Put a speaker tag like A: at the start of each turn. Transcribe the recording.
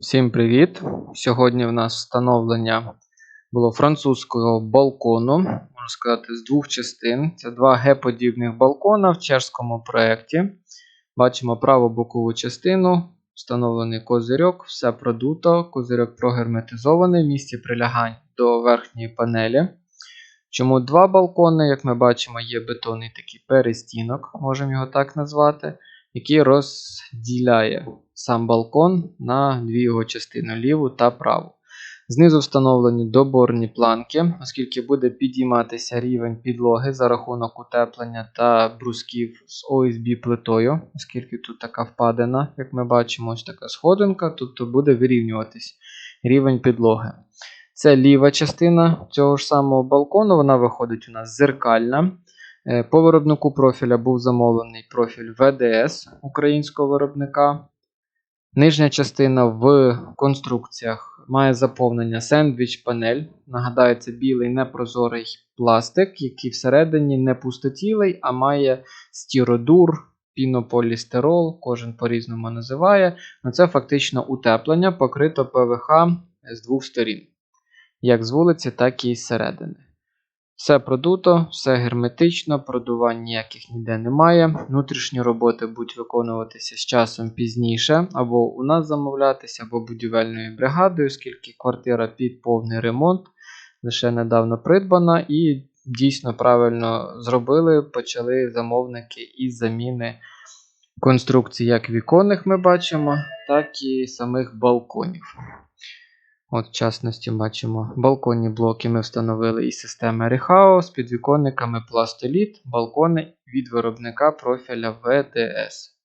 A: Всім привіт! Сьогодні в нас встановлення було французького балкону, можна сказати, з двох частин. Це два Г-подібних балкона в чешському проєкті. Бачимо праву бокову частину, встановлений козирьок, все продуто, козирьок прогерметизований в місці прилягань до верхньої панелі. Чому два балкони, як ми бачимо, є бетонний такий перестінок, можемо його так назвати який розділяє сам балкон на дві його частини ліву та праву. Знизу встановлені доборні планки, оскільки буде підійматися рівень підлоги за рахунок утеплення та брусків з OSB плитою, оскільки тут така впадина, як ми бачимо, ось така сходинка, тобто буде вирівнюватись рівень підлоги. Це ліва частина цього ж самого балкону, вона виходить у нас зеркальна. Е, По виробнику профіля був замовлений профіль ВДС українського виробника. Нижня частина в конструкціях має заповнення сендвіч панель. Нагадаю, це білий непрозорий пластик, який всередині не пустотілий, а має стіродур, пінополістирол, кожен по-різному називає. Но це фактично утеплення, покрито ПВХ з двох сторін, як з вулиці, так і зсередини. Все продуто, все герметично, продувань ніяких ніде немає. Внутрішні роботи будуть виконуватися з часом пізніше, або у нас замовлятися, або будівельною бригадою, оскільки квартира під повний ремонт, лише недавно придбана, і дійсно правильно зробили, почали замовники із заміни конструкцій як віконних ми бачимо, так і самих балконів. От, в частності, бачимо, балконні блоки ми встановили із системи Рехао з підвіконниками пластоліт, балкони від виробника профіля VDS.